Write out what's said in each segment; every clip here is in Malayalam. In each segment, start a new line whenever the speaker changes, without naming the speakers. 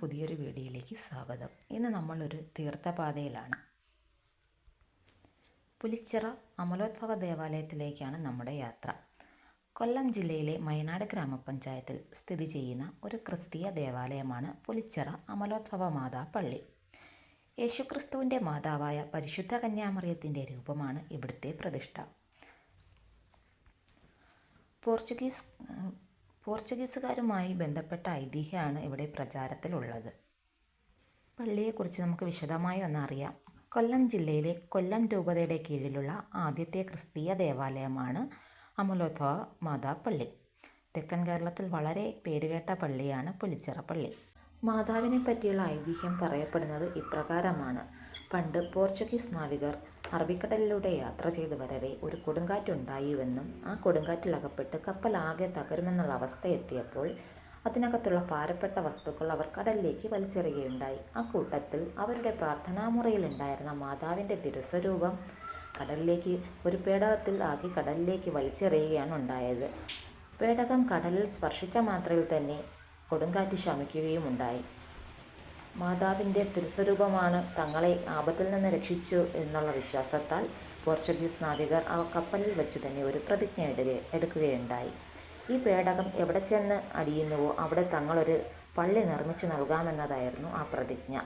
പുതിയൊരു വീഡിയോയിലേക്ക് സ്വാഗതം. ഇന്ന് നമ്മളൊരു തീർത്ഥപാതയിലാണ്. പുലിച്ചിറ അമലോത്ഭവ ദേവാലയത്തിലേക്കാണ് നമ്മുടെ യാത്ര. കൊല്ലം ജില്ലയിലെ മയനാട് ഗ്രാമപഞ്ചായത്തിൽ സ്ഥിതി ചെയ്യുന്ന ഒരു ക്രിസ്തീയ ദേവാലയമാണ് പുലിച്ചിറ അമലോത്ഭവ മാതാ പള്ളി യേശുക്രിസ്തുവിന്റെ മാതാവായ പരിശുദ്ധ കന്യാമറിയത്തിന്റെ രൂപമാണ് ഇവിടുത്തെ പ്രതിഷ്ഠ. പോർച്ചുഗീസ് പോർച്ചുഗീസുകാരുമായി ബന്ധപ്പെട്ട ഐതിഹ്യമാണ് ഇവിടെ പ്രചാരത്തിലുള്ളത്. പള്ളിയെക്കുറിച്ച് നമുക്ക് വിശദമായി ഒന്നറിയാം കൊല്ലം ജില്ലയിലെ കൊല്ലം രൂപതയുടെ കീഴിലുള്ള ആദ്യത്തെ ക്രിസ്തീയ ദേവാലയമാണ് അമലോത്ഭവ മാതാ പള്ളി. തെക്കൻ കേരളത്തിൽ വളരെ പേരുകേട്ട പള്ളിയാണ് പുലിച്ചിറ പള്ളി. മാതാവിനെ പറ്റിയുള്ള ഐതിഹ്യം പറയപ്പെടുന്നത് ഇപ്രകാരമാണ്. പണ്ട് പോർച്ചുഗീസ് നാവികർ അറബിക്കടലിലൂടെ യാത്ര ചെയ്തു വരവേ ഒരു കൊടുങ്കാറ്റുണ്ടായുവെന്നും ആ കൊടുങ്കാറ്റിലകപ്പെട്ട് കപ്പൽ ആകെ തകരുമെന്നുള്ള അവസ്ഥ എത്തിയപ്പോൾ അതിനകത്തുള്ള ഭാരപ്പെട്ട വസ്തുക്കൾ അവർ കടലിലേക്ക് വലിച്ചെറിയുകയുണ്ടായി. ആ കൂട്ടത്തിൽ അവരുടെ പ്രാർത്ഥനാമുറയിലുണ്ടായിരുന്ന മാതാവിന്റെ തിരുസ്വരൂപം കടലിലേക്ക് ഒരു പേടകത്തിൽ ആക്കി കടലിലേക്ക് വലിച്ചെറിയുകയാണ് ഉണ്ടായത്. പേടകം കടലിൽ സ്പർശിച്ച മാത്രയിൽ തന്നെ കൊടുങ്കാറ്റ് ശമിക്കുകയും ഉണ്ടായി മാതാവിന്റെ തിരുസ്വരൂപമാണ് തങ്ങളെ ആപത്തിൽ നിന്ന് രക്ഷിച്ചു എന്നുള്ള വിശ്വാസത്താൽ പോർച്ചുഗീസ് നാവികർ ആ കപ്പലിൽ വെച്ച് തന്നെ ഒരു പ്രതിജ്ഞ എടുക എടുക്കുകയുണ്ടായി. ഈ പേടകം എവിടെ ചെന്ന് അടിയുന്നുവോ അവിടെ തങ്ങളൊരു പള്ളി നിർമ്മിച്ചു നൽകാമെന്നതായിരുന്നു ആ പ്രതിജ്ഞ.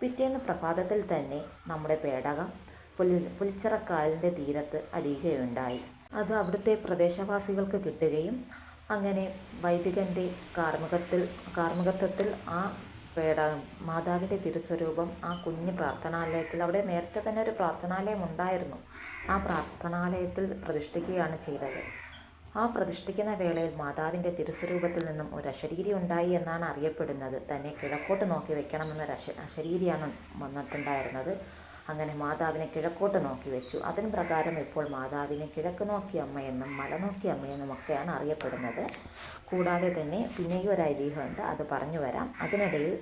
പിറ്റേന്ന് പ്രഭാതത്തിൽ തന്നെ നമ്മുടെ പേടകം പുലി പുലിച്ചിറക്കാലിന്റെ തീരത്ത് അടിയുകയുണ്ടായി. അത് അവിടുത്തെ പ്രദേശവാസികൾക്ക് കിട്ടുകയും അങ്ങനെ വൈദികന്റെ കാർമ്മികത്തിൽ കാർമ്മികത്വത്തിൽ ആ പേട മാതാവിന്റെ തിരുസ്വരൂപം ആ കുഞ്ഞ് പ്രാർത്ഥനാലയത്തിൽ അവിടെ നേരത്തെ തന്നെ ഒരു പ്രാർത്ഥനാലയം ഉണ്ടായിരുന്നു. ആ പ്രാർത്ഥനാലയത്തിൽ പ്രതിഷ്ഠിക്കുകയാണ് ചെയ്തത്. ആ പ്രതിഷ്ഠിക്കുന്ന വേളയിൽ മാതാവിന്റെ തിരുസ്വരൂപത്തിൽ നിന്നും ഒരു അശരീരി ഉണ്ടായി എന്നാണ് അറിയപ്പെടുന്നത്. തന്നെ കിഴക്കോട്ട് നോക്കി വെക്കണമെന്നൊരു അശ അശരീരിയാണ് വന്നിട്ടുണ്ടായിരുന്നത്. അങ്ങനെ മാതാവിനെ കിഴക്കോട്ട് നോക്കി വെച്ചു. അതിന് പ്രകാരം ഇപ്പോൾ മാതാവിനെ കിഴക്ക് നോക്കിയ അമ്മയെന്നും മല നോക്കിയ അമ്മയെന്നും ഒക്കെയാണ് അറിയപ്പെടുന്നത്. കൂടാതെ തന്നെ പിന്നെയും ഒരു ഐതിഹ്യമുണ്ട്. അത് പറഞ്ഞു വരാം. അതിനിടയിൽ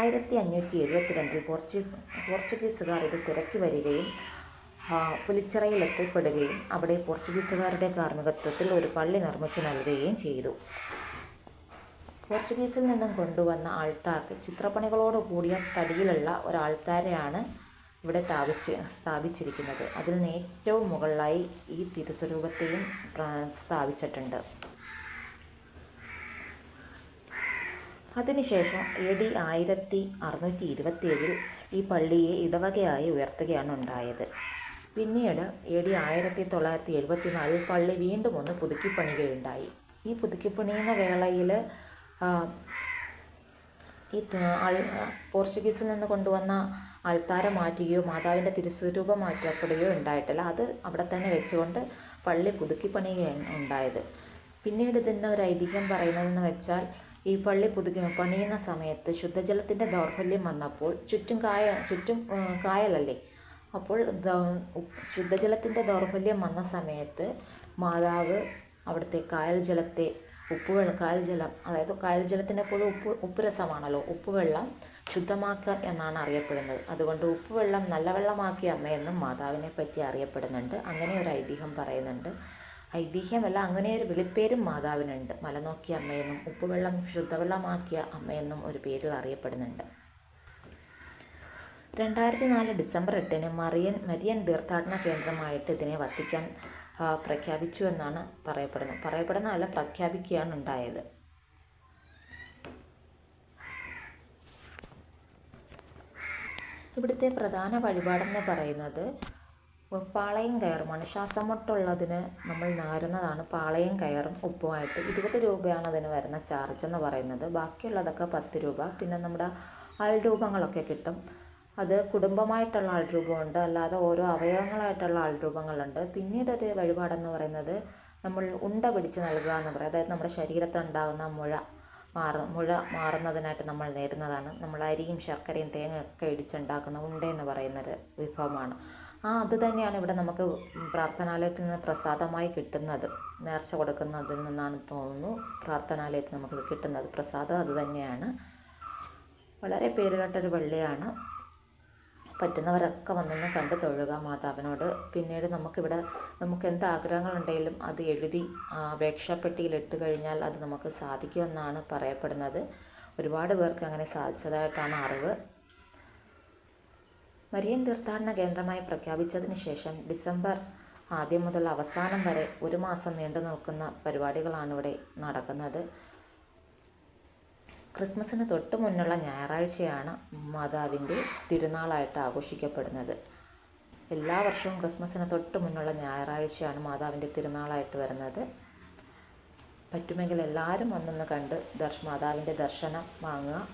ആയിരത്തി അഞ്ഞൂറ്റി എഴുപത്തിരണ്ടിൽ പോർച്ചുഗീസ് പോർച്ചുഗീസുകാർ ഇത് തിരക്കി വരികയും പുലിച്ചിറയിൽ എത്തിപ്പെടുകയും അവിടെ പോർച്ചുഗീസുകാരുടെ കാർമ്മികത്വത്തിൽ ഒരു പള്ളി നിർമ്മിച്ചു നൽകുകയും ചെയ്തു. പോർച്ചുഗീസിൽ നിന്നും കൊണ്ടുവന്ന ആൾത്താർക്ക് ചിത്രപ്പണികളോട് കൂടിയ തടിയിലുള്ള ഒരു ആൾത്താരെയാണ് ഇവിടെ സ്ഥാപിച്ച് സ്ഥാപിച്ചിരിക്കുന്നത്. അതിൽ നിന്ന് ഏറ്റവും മുകളിലായി ഈ തിരുസ്വരൂപത്തെയും സ്ഥാപിച്ചിട്ടുണ്ട്. അതിനുശേഷം എ ഡി ആയിരത്തി അറുന്നൂറ്റി ഇരുപത്തിയേഴിൽ ഈ പള്ളിയെ ഇടവകയായി ഉയർത്തുകയാണ് ഉണ്ടായത്. പിന്നീട് എ ഡി ആയിരത്തി തൊള്ളായിരത്തി എഴുപത്തി നാലിൽ പള്ളി വീണ്ടും ഒന്ന് പുതുക്കിപ്പണിയുകയുണ്ടായി. ഈ പുതുക്കിപ്പണിയുന്ന വേളയിൽ ഈ പോർച്ചുഗീസിൽ നിന്ന് കൊണ്ടുവന്ന ആൾത്താര മാറ്റുകയോ മാതാവിന്റെ തിരുസ്വരൂപം മാറ്റപ്പെടുകയോ ഉണ്ടായിട്ടില്ല. അത് അവിടെ തന്നെ വെച്ചുകൊണ്ട് പള്ളി പുതുക്കി പണിയുകയാണ് ഉണ്ടായത്. പിന്നീട് ഇതിന്റെ ഒരു ഐതിഹ്യം പറയുന്നതെന്ന് വെച്ചാൽ ഈ പള്ളി പുതുക്കി പണിയുന്ന സമയത്ത് ശുദ്ധജലത്തിന്റെ ദൗർബല്യം വന്നപ്പോൾ ചുറ്റും കായ ചുറ്റും കായലല്ലേ? അപ്പോൾ ശുദ്ധജലത്തിന്റെ ദൗർബല്യം വന്ന സമയത്ത് മാതാവ് അവിടുത്തെ കായൽ ജലത്തെ ഉപ്പുവെള്ളം കായൽ ജലം അതായത് കായൽ ജലത്തിന്റെ പോലും ഉപ്പ് ഉപ്പ് രസമാണല്ലോ ഉപ്പുവെള്ളം ശുദ്ധമാക്കുക എന്നാണ് അറിയപ്പെടുന്നത്. അതുകൊണ്ട് ഉപ്പുവെള്ളം നല്ല വെള്ളമാക്കിയ അമ്മയെന്നും മാതാവിനെ പറ്റി അറിയപ്പെടുന്നുണ്ട്. അങ്ങനെ ഒരു ഐതിഹ്യം പറയുന്നുണ്ട്. ഐതിഹ്യമല്ല അങ്ങനെ ഒരു വിളിപ്പേരും മാതാവിനുണ്ട്. മലനോക്കിയ അമ്മയെന്നും ഉപ്പുവെള്ളം ശുദ്ധവെള്ളമാക്കിയ അമ്മയെന്നും ഒരു പേരിൽ അറിയപ്പെടുന്നുണ്ട്. രണ്ടായിരത്തി നാല് ഡിസംബർ എട്ടിന് മറിയൻ മരിയൻ തീർത്ഥാടന കേന്ദ്രമായിട്ട് ഇതിനെ വത്തിക്കാൻ പ്രഖ്യാപിച്ചു എന്നാണ് പറയപ്പെടുന്നത്. പറയപ്പെടുന്ന അല്ല പ്രഖ്യാപിക്കുകയാണ് ഉണ്ടായത്. ഇവിടുത്തെ പ്രധാന വഴിപാടെന്ന് പറയുന്നത് പാളയം കയറുമാണ് ശ്വാസം മുട്ടുള്ളതിന് നമ്മൾ നേരുന്നതാണ് പാളയം കയറും ഉപ്പുമായിട്ട്. ഇരുപത് രൂപയാണ് അതിന് വരുന്ന ചാർജ് എന്ന് പറയുന്നത്. ബാക്കിയുള്ളതൊക്കെ പത്ത് രൂപ. പിന്നെ നമ്മുടെ ആൾരൂപങ്ങളൊക്കെ കിട്ടും. അത് കുടുംബമായിട്ടുള്ള ആൾരൂപമുണ്ട് അല്ലാതെ ഓരോ അവയവങ്ങളായിട്ടുള്ള ആൾരൂപങ്ങളുണ്ട് പിന്നീടൊരു വഴിപാടെന്ന് പറയുന്നത് നമ്മൾ ഉണ്ട പിടിച്ച് നൽകുക എന്ന് പറയും. അതായത് നമ്മുടെ ശരീരത്തിലുണ്ടാകുന്ന മുഴ. മാറ മുഴ മാറുന്നതിനായിട്ട് നമ്മൾ നേരുന്നതാണ് നമ്മൾ അരിയും ശർക്കരയും തേങ്ങയൊക്കെ ഇടിച്ചുണ്ടാക്കുന്ന ഉണ്ട എന്ന് പറയുന്നൊരു വിഭവമാണ്. ആ അത് തന്നെയാണ് ഇവിടെ നമുക്ക് പ്രാർത്ഥനാലയത്തിൽ നിന്ന് പ്രസാദമായി കിട്ടുന്നത്. നേർച്ച കൊടുക്കുന്നതിൽ നിന്നാണ് തോന്നുന്നു പ്രാർത്ഥനാലയത്തിൽ നമുക്ക് കിട്ടുന്നത്. പ്രസാദം അത് തന്നെയാണ്. വളരെ പേരുകേട്ടൊരു പള്ളിയാണ്. പറ്റുന്നവരൊക്കെ വന്നൊന്ന് കണ്ട് തൊഴുക മാതാവിനോട്. പിന്നീട് നമുക്കിവിടെ നമുക്ക് എന്ത് ആഗ്രഹങ്ങളുണ്ടെങ്കിലും അത് എഴുതി അപേക്ഷാപ്പെട്ടിയിലിട്ട് കഴിഞ്ഞാൽ അത് നമുക്ക് സാധിക്കുമെന്നാണ് പറയപ്പെടുന്നത്. ഒരുപാട് പേർക്ക് അങ്ങനെ സാധിച്ചതായിട്ടാണ് അറിവ്. മരിയൻ തീർത്ഥാടന കേന്ദ്രമായി പ്രഖ്യാപിച്ചതിന് ശേഷം ഡിസംബർ ആദ്യം മുതൽ അവസാനം വരെ ഒരു മാസം നീണ്ടു നിൽക്കുന്ന പരിപാടികളാണ് ഇവിടെ നടക്കുന്നത്. ക്രിസ്മസിന് തൊട്ട് മുന്നുള്ള ഞായറാഴ്ചയാണ് മാതാവിന്റെ തിരുനാളായിട്ട് ആഘോഷിക്കപ്പെടുന്നത്. എല്ലാ വർഷവും ക്രിസ്മസിന് തൊട്ട് മുന്നുള്ള ഞായറാഴ്ചയാണ് മാതാവിന്റെ തിരുനാളായിട്ട് വരുന്നത്. പറ്റുമെങ്കിൽ എല്ലാവരും ഒന്നൊന്ന് കണ്ട് ദർശ മാതാവിന്റെ ദർശനം വാങ്ങുക.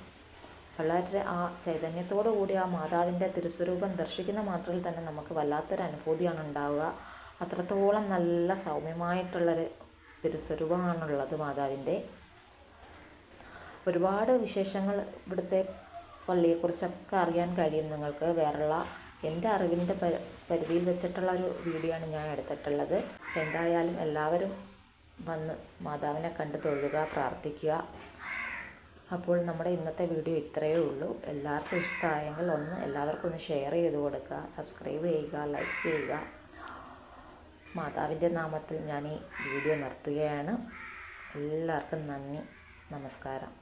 വളരെ ആ ചൈതന്യത്തോടു കൂടി ആ മാതാവിന്റെ തിരുസ്വരൂപം ദർശിക്കുന്ന മാത്രയിൽ തന്നെ നമുക്ക് വല്ലാത്തൊരു അനുഭൂതിയാണ് ഉണ്ടാവുക. അത്രത്തോളം നല്ല സൗമ്യമായിട്ടുള്ളൊരു തിരുസ്വരൂപമാണുള്ളത് മാതാവിന്റെ. ഒരുപാട് വിശേഷങ്ങൾ ഇവിടുത്തെ പള്ളിയെക്കുറിച്ചൊക്കെ അറിയാൻ കഴിയും നിങ്ങൾക്ക്. വേറെയുള്ള എന്റെ അറിവിന്റെ പരിധിയിൽ വെച്ചിട്ടുള്ള ഒരു വീഡിയോ ആണ് ഞാൻ എടുത്തിട്ടുള്ളത്. എന്തായാലും എല്ലാവരും വന്ന് മാതാവിനെ കണ്ട് തൊഴുക പ്രാർത്ഥിക്കുക. അപ്പോൾ നമ്മുടെ ഇന്നത്തെ വീഡിയോ ഇത്രയേ ഉള്ളൂ. എല്ലാവർക്കും ഇഷ്ടമായെങ്കിൽ ഒന്ന് എല്ലാവർക്കും ഒന്ന് ഷെയർ ചെയ്ത് കൊടുക്കുക സബ്സ്ക്രൈബ് ചെയ്യുക ലൈക്ക് ചെയ്യുക. മാതാവിന്റെ നാമത്തിൽ ഞാൻ ഈ വീഡിയോ നിർത്തുകയാണ്. എല്ലാവർക്കും നന്ദി നമസ്കാരം.